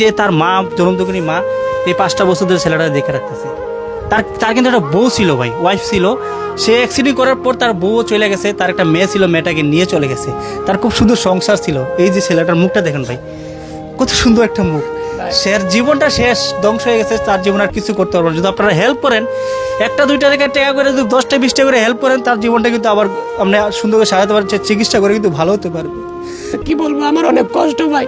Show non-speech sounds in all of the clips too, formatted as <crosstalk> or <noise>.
যে তার মা জনমদুকিনী মা এই পাঁচটা বছর ধরে ছেলেটা দেখে রাখতেছে। তার তার কিন্তু একটা বউ ছিল ভাই ওয়াইফ ছিল। সে অ্যাক্সিডেন্ট করার পর তার বউও চলে গেছে তার একটা মেয়ে ছিল মেয়েটাকে নিয়ে চলে গেছে। তার খুব সুন্দর সংসার ছিল। এই যে ছেলেটার মুখটা দেখেন ভাই কত সুন্দর একটা মুখ। সে জীবনটা শেষ ধ্বংস হয়ে গেছে তার জীবন আর কিছু করতে পারবেন না। যদি আপনারা হেল্প করেন একটা দুইটা টাকা টাকা করে যদি দশটা বিশটা করে হেল্প করেন তার জীবনটা কিন্তু আবার আপনি সুন্দর করে সাজাতে পারেন চিকিৎসা করে কিন্তু ভালো হতে পারবে। কি বলব? আমার অনেক কষ্ট ভাই।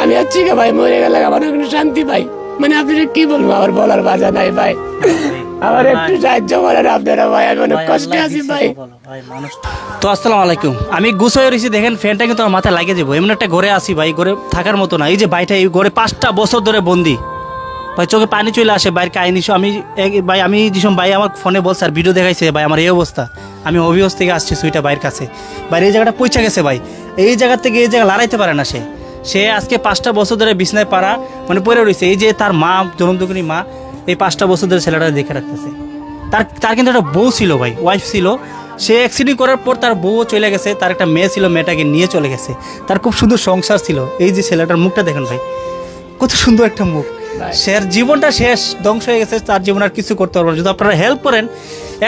আমি আর চিকে ভাই মরে গেলে আমার একটু শান্তি ভাই। মানে আপনি কি বলব আমার বলার বাজা নাই ভাই। আমার একটু সাহায্য করেন আপনারা ভাই আমি অনেক কষ্টে আছি ভাই। তো। আসসালামু আলাইকুম। আমি গুছাই রয়েছি দেখেন ফ্যানটা কিন্তু আমার মাথায় লাগিয়ে যাব এমন একটা ঘরে আসি ভাই ঘরে থাকার মতো না। এই যে ভাইটা এই ঘরে পাঁচটা বছর ধরে বন্দি। ভাই, চোখে পানি চলে আসে বাইরে কাহিনী আমি ভাই, আমি যেসব ভাই আমার ফোনে বলছে আর ভিডিও দেখাইছে ভাই, আমার এই অবস্থা। আমি অভিহস থেকে আসছি সুইটা বাইরের কাছে। বাইরে এই জায়গাটা পৌঁছে গেছে ভাই। এই জায়গা থেকে এই জায়গা লড়াইতে পারে না সে। সে আজকে পাঁচটা বছর ধরে বিছনায় পাড়া মানে পড়ে রয়েছে এই যে তার মা জনমদুকিনী মা, এই পাঁচটা বছর ধরে ছেলেটা দেখে রাখতেছে। তার তার কিন্তু একটা বউ ছিল ভাই ওয়াইফ ছিল। সে অ্যাক্সিডেন্ট করার পর তার বউও চলে গেছে, তার একটা মেয়ে ছিল, মেয়েটাকে নিয়ে চলে গেছে। তার খুব সুন্দর সংসার ছিল। এই যে ছেলেটার মুখটা দেখেন ভাই, কত সুন্দর একটা মুখ। সে জীবনটা শেষ, ধ্বংস হয়ে গেছে, তার জীবন আর কিছু করতে পারবেন না। যদি আপনারা হেল্প করেন,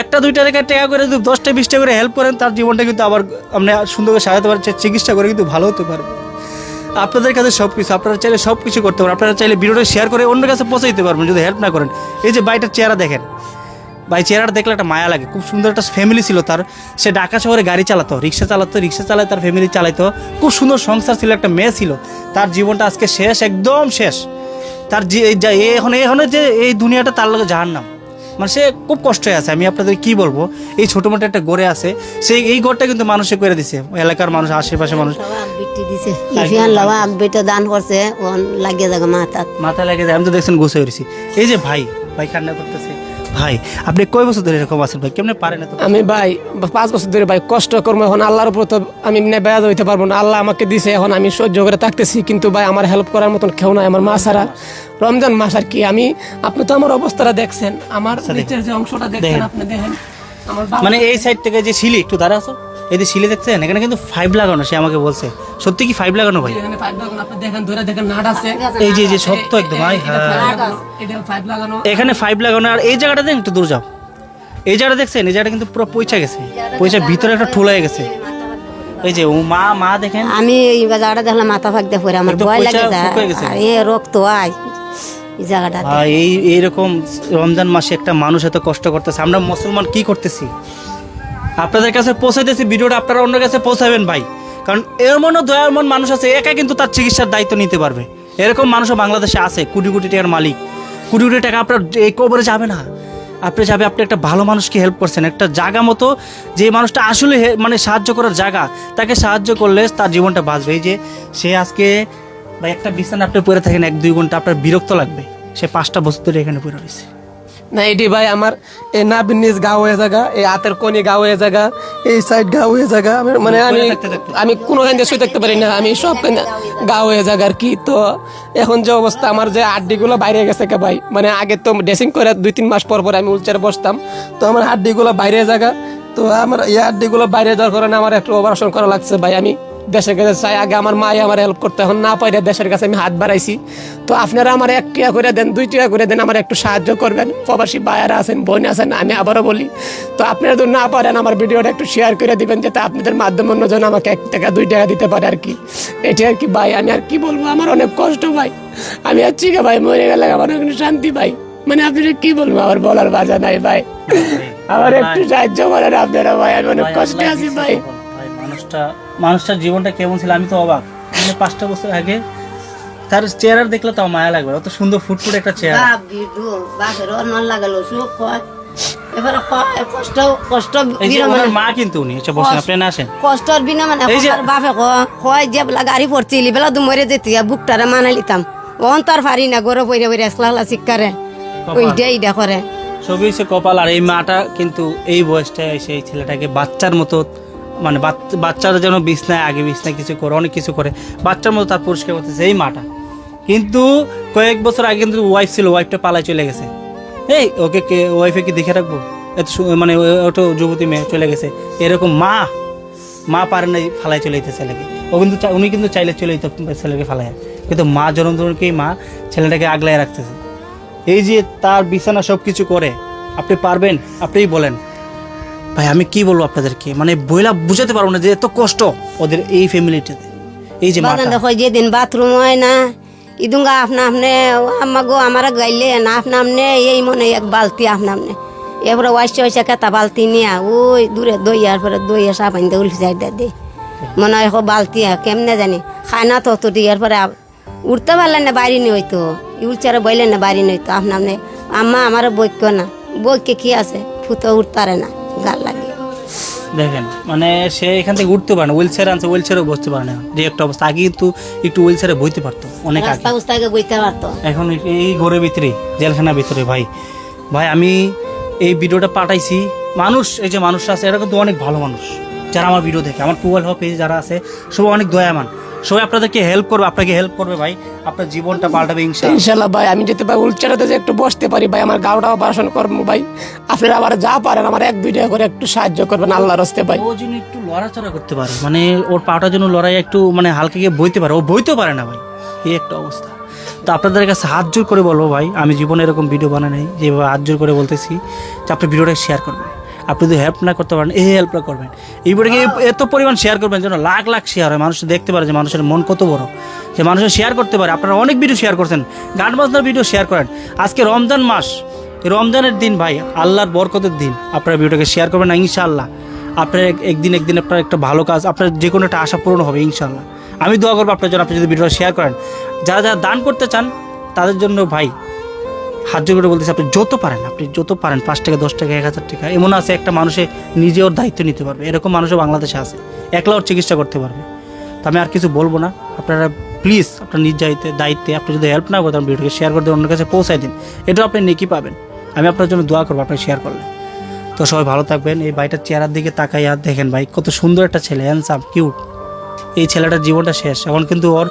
একটা, দুইটা টাকা টাকা করে যদি দশটা, বিশটা করে হেল্প করেন, তার জীবনটা কিন্তু আবার আপনি সুন্দর করে সাজাতে পারছেন চিকিৎসা করে কিন্তু ভালো হতে পারবে। আপনাদের কাছে সব কিছু আপনারা চাইলে সব কিছু করতে পারেন আপনারা চাইলে ভিডিওটা শেয়ার করে অন্য কাছে পৌঁছে দিতে পারবেন যদি হেল্প না করেন। এই যে বাইটার চেহারা দেখেন, ভাই চেহারাটা দেখলে একটা মায়া লাগে। খুব সুন্দর একটা ফ্যামিলি ছিল তার। সে ঢাকা শহরে গাড়ি চালাতো, রিক্সা চালাতো, রিক্সা চালায় তার ফ্যামিলি চালাইতো। খুব সুন্দর সংসার ছিল, একটা মেয়ে ছিল। তার জীবনটা আজকে শেষ, একদম শেষ। তার যে এখন এখন যে এই দুনিয়াটা তার লাগে জাহার নাম মানে সে খুব কষ্ট আছে। আমি আপনাদের কি বলব? এই ছোটো মোটো একটা গড়ে আছে। সেই এই গড়টা কিন্তু মানুষে করে দিছে। এলাকার মানুষ আশেপাশে মানুষ। দান করছে। লাগিয়ে যাবে মাথা মাথা লাগে যায় আমি তো দেখছেন গুছে হয়েছি এই যে ভাই ভাই কান্না করতেছে। ভাই আপনি কয় বছর ধরে এরকম আছেন ভাই? কেমনে পারেন এত আমি ভাই পাঁচ বছর ধরে ভাই কষ্ট কর্ম এখন আল্লাহর উপর তো আমি বেয়াদ হইতে পারব না। আল্লাহ আমাকে দিছে এখন আমি সহ্য করে থাকতেছি কিন্তু ভাই আমার হেল্প করার মতন কেউ নাই আমার মা ছাড়া। রমজান মাস আর কি আমি আপনি তো আমার অবস্থাটা দেখছেন আমার নিচের যে অংশটা দেখছেন আপনি দেখেন আমার মানে এই সাইড থেকে যে শিলি একটু দাঁড়া আছো। এই যে শিলি দেখছেন এখানে কিন্তু ফাইভ লাগানো সে আমাকে বলছে। সত্যি কি ফাইভ লাগানো ভাই? এখানে পাইপ লাগানো আপনি দেখেন ধরে দেখেন নাট আছে। এই যে এই যে সত্য একদম ভাই এটা লাগানো, এখানে ফাইভ লাগানো আর এই জায়গাটা দেন একটু দূর যাও। এই জায়গাটা দেখছেন এই জায়গাটা কিন্তু পুরো পয়সা গেছে। পয়সা ভিতরে একটা ঠোলা হয়ে গেছে। এই যে ও মা মা দেখেন। আমি এই জায়গাটা দেখলাম মাথা ফাঁকতে পরে আমার ভয় লাগে গেছে। আর এ রক্ত আয়। এই জায়গাটা এই এইরকম রমজান মাসে একটা মানুষ এত কষ্ট করতেছে আমরা মুসলমান কি করতেছি? আপনাদের কাছে পৌঁছাইতেছি, ভিডিওটা আপনারা অন্য কাছে পৌঁছাবেন ভাই। কারণ এমনও দয়ামন মানুষ আছে, একা কিন্তু তার চিকিৎসার দায়িত্ব নিতে পারবে। এরকম মানুষও বাংলাদেশে আছে, কোটি কোটি টাকার মালিক। কোটি কোটি টাকা আপনার এই কবরে যাবে না। আপনি যাবে, আপনি একটা ভালো মানুষকে হেল্প করছেন, একটা জায়গা মতো যে মানুষটা আসলে মানে সাহায্য করার জায়গা তাকে সাহায্য করলে তার জীবনটা বাঁচবে। এই যে সে আজকে বা একটা বিছানা আপনি পরে থাকেন এক দুই ঘণ্টা, আপনার বিরক্ত লাগবে। সে পাঁচটা বছর ধরে এখানে পড়ে রয়েছে। না এটি ভাই আমার এই নাবির নিজ গা হয়ে জায়গা এই হাতের কোনি গা হয়ে জায়গা এই সাইড গা হয়ে জায়গা। আমি- মানে আমি। আমি কোনো দিয়ে শুয়ে থাকতে পারি না আমি সব গা হয়ে জায়গা আর কি। তো এখন যে অবস্থা আমার যে হাড্ডিগুলো বাইরে গেছে কে ভাই? মানে আগে তো ড্রেসিং করে দুই তিন মাস পর পর আমি উলচারে বসতাম। তো আমার হাড্ডিগুলো বাইরে জায়গা তো আমার এই হাড্ডিগুলো বাইরে যাওয়ার কারণে আমার একটু অপারেশন করা লাগছে ভাই আমি দেশের কাছে চাই আগে আমার মাই আমার হেল্প করতে এখন না পাইলে দেশের কাছে আমি হাত বাড়াইছি। তো আপনারা আমার এক টিয়া করে দেন দুই টিয়া করে দেন আমার একটু সাহায্য করবেন। প্রবাসী ভাইয়ারা আছেন বোন আছেন আমি আবারও বলি তো আপনারা যদি না পারেন আমার ভিডিওটা একটু শেয়ার করে দিবেন যাতে আপনাদের মাধ্যমে অন্যজন আমাকে এক টাকা দুই টাকা দিতে পারে আর কি। এটি আর কি ভাই আমি আর কি বলব আমার অনেক কষ্ট ভাই। আমি আর চিকে ভাই মরে গেলে আমার অনেক শান্তি ভাই। মানে আপনারা কি বলব আমার বলার বাজা নাই ভাই। <laughs> আমার একটু সাহায্য করেন আপনারা ভাই আমি অনেক কষ্টে আছি। ভাই মানুষটা মানুষটার জীবনটা কেমন ছিল আমি তো অবাক। মানে পাঁচটা বছর আগে তার চেহারা দেখলে তাও মায়া লাগবে অত সুন্দর ফুটফুট একটা চেহারা। লাগালো এবারে কষ্ট কষ্ট বিনা মা কিন্তু উনি এসে বসেন আপনি না আসেন। কষ্টর বিনা মানে এই যে- আমার বাপে ক- কয় যে বেলা গাড়ি পড়ছিল বেলা দু মরে যেতে বুকটারে মানাই লিতাম ওন তার পারি না গরো বইরে বইরে আসলা শিক্ষারে। ওইটা এইটা করে কপাল আর এই মাটা কিন্তু এই বয়সটায় এসে এই ছেলেটাকে বাচ্চার মতো মানে বাচ্চা- বাচ্চারা যেন বিছনায়, আগে বিছনায় কিছু করে, অনেক কিছু করে, বাচ্চার মতো তার পরিষ্কার করতেছে এই মাটা। কিন্তু কয়েক বছর আগে কিন্তু ওয়াইফ ছিল ওয়াইফটা পালায় চলে গেছে। এই, ওকে কে ওয়াইফে কি দেখে রাখব? এত মানে ওটা যুবতী মেয়ে, চলে গেছে। এরকম মা মা পারে না ফালাই চলে যেতে ছেলেকে। ও কিন্তু উনি কিন্তু চাইলে চলে যেত ছেলেকে ফালায়। কিন্তু মা জনমকেই মা ছেলেটাকে আগলায় রাখতেছে। এই যে তার বিছানা সব কিছু করে, আপনি পারবেন, আপনিই বলেন। ভাই আমি কি বলব আপনাদেরকে? মানে বইলা বুঝাতে পারব না যে এত কষ্ট ওদের এই ফ্যামিলিটাতে। এই যে দেখো যেদিন বাথরুম হয় না ইদুঙ্গা আপনা আপনি আম্মা গো আমার গাইলে না আপনা আপনি এই মনে এক বালতি আপনা আপনি। এরপরে ওয়াইসে ওয়াইসে কেতা বালতি নিয়া ওই দূরে দই দইয়ার পরে দইয়া সাবান দিয়ে উল্টে যাই দে। মনে হয় বালতি কেমনে জানি খায় না তো তো দিয়ার পরে উঠতে পারলেন না বাড়ি নিয়ে হইতো উলচারে বইলেন না বাড়ি নিয়ে হইতো আপনা আপনি। আম্মা আমার বৈক্য না বৈক্যে কি আছে ফুতো উঠতারে না। গাল লাগে। দেখেন মানে সে এখান থেকে উঠতে পারে না হুইল চেয়ার আনছে হুইল চেয়ারও বসতে পারে না। যে একটা অবস্থা আগে কিন্তু একটু হুইল চেয়ারে বইতে পারতো অনেক আগে। রাস্তা উস্তাকে বইতে পারতো। এখন এই ঘরের ভিতরে জেলখানার ভিতরে ভাই। ভাই আমি এই ভিডিওটা পাঠাইছি মানুষ এই যে মানুষ আছে এরা কিন্তু অনেক ভালো মানুষ। যারা আমার ভিডিও দেখে আমার টুয়েলভ পেজ যারা আছে সবাই অনেক দয়ামান সবাই আপনাদেরকে হেল্প করবে আপনাকে হেল্প করবে ভাই। আপনার জীবনটা পাল্টাবে ইনশাআল্লাহ। ইনশাল্লাহ ভাই আমি যদি ভাই উলচারাতে যে একটু বসতে পারি ভাই আমার গাওটা অপারেশন করব ভাই। আপনারা আবার যা পারেন আমার এক ভিডিও করে একটু সাহায্য করবেন আল্লাহর হস্তে ভাই। ও যেন একটু লড়াচড়া করতে পারে মানে ওর পাটা যেন লড়াই একটু মানে হালকা গিয়ে বইতে পারে ও বইতেও পারে না ভাই। এই একটা অবস্থা। তো আপনাদের কাছে হাত জোর করে বলব ভাই আমি জীবনে এরকম ভিডিও বানাই নাই যেভাবে হাত জোর করে বলতেছি যে আপনি ভিডিওটা শেয়ার করবেন। আপনি যদি হেল্প না করতে পারেন, এই হেল্পটা করবেন। এই ভিডিওকে এত পরিমাণ শেয়ার করবেন, যেন লাখ লাখ শেয়ার হয়। মানুষ দেখতে পারে যে মানুষের মন কত বড়। যে মানুষের শেয়ার করতে পারে। আপনারা অনেক ভিডিও শেয়ার করছেন। গান বাজনার ভিডিও শেয়ার করেন। আজকে রমজান মাস। রমজানের দিন ভাই, আল্লাহর বরকতের দিন। আপনারা ভিডিওটাকে শেয়ার করবেন না, ইনশাআল্লাহ। আপনার একদিন একদিন আপনার একটা ভালো কাজ, আপনার যে কোনো একটা আশা পূরণ হবে ইনশাল্লাহ আমি দোয়া করব আপনার জন্য, আপনি যদি ভিডিওটা শেয়ার করেন। যারা যারা দান করতে চান, তাদের জন্য ভাই হাত জোর করে বলতেছি, আপনি যত পারেন, আপনি যত পারেন, পাঁচ টাকা, দশ টাকা, এক হাজার টাকা, এমন আছে একটা মানুষে ওর দায়িত্ব নিতে পারবে। এরকম মানুষও বাংলাদেশে আছে একলা ওর চিকিৎসা করতে পারবে। তো আমি আর কিছু বলব না। আপনারা প্লিজ আপনার নিজ দায়িত্বে দায়িত্বে আপনি যদি হেল্প না করতেন ভিডিওকে শেয়ার করে দিয়ে অন্য কাছে পৌঁছায় দিন। এটাও আপনি নেকি পাবেন। আমি আপনার জন্য দোয়া করব, আপনি শেয়ার করলে। তো সবাই ভালো থাকবেন। এই ভাইটার চেহারার দিকে তাকাই আর দেখেন ভাই, কত সুন্দর একটা ছেলে হ্যান্ডসাম কিউট এই ছেলেটার জীবনটা শেষ। এখন কিন্তু ওর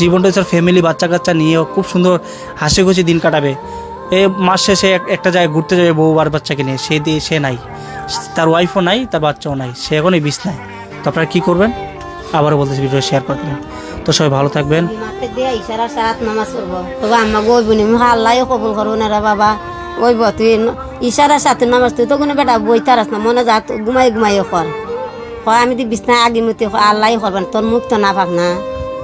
জীবনটা হচ্ছে ফ্যামিলি বাচ্চা কাচ্চা নিয়ে খুব সুন্দর হাসি খুশি দিন কাটাবে। এই মাস শেষে একটা জায়গায় ঘুরতে যাবে বউ আর বাচ্চাকে নিয়ে। সে দিয়ে সে নাই। তার ওয়াইফও নাই, তার বাচ্চাও নাই। সে এখন এই বিছনায়। তো আপনারা কী করবেন? আবারও বলতেছি ভিডিও শেয়ার করে দেবেন। তো সবাই ভালো থাকবেন। কবুল করব না বাবা। ওই তুই ন- ইশারা সাথে নামাজ, তুই তো কোনো বেটা বই তারাস না। মনে যা ঘুমাই ঘুমাই কর। হয় আমি দি বিছনা আগে মতে আল্লাহ করবেন, তোর মুখ তো না পাক না।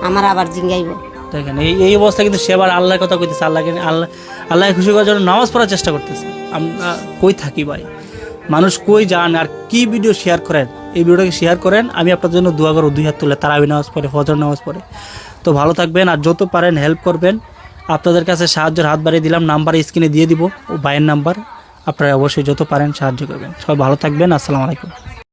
আমার আবার জিঙ্গাইব। দেখেন এই এই অবস্থা কিন্তু সে আবার আল্লাহর কথা কইতেছে, আল্লাহকে আল্লাহ আল্লাহ খুশি করার জন্য নামাজ পড়ার চেষ্টা করতেছে। আমরা কই থাকি ভাই? মানুষ কই যান আর কি ভিডিও শেয়ার করেন? এই ভিডিওটাকে শেয়ার করেন, আমি আপনার জন্য দোয়া করো দুই হাত তুলে, তারাবি নামাজ পড়ে, ফজর নামাজ পড়ে। তো ভালো থাকবেন, আর যত পারেন হেল্প করবেন। আপনাদের কাছে সাহায্যের হাত বাড়িয়ে দিলাম নাম্বার স্ক্রিনে দিয়ে দিব, ও ভাইয়ের নাম্বার আপনারা অবশ্যই যত পারেন সাহায্য করবেন। সবাই ভালো থাকবেন, আসসালামু আলাইকুম।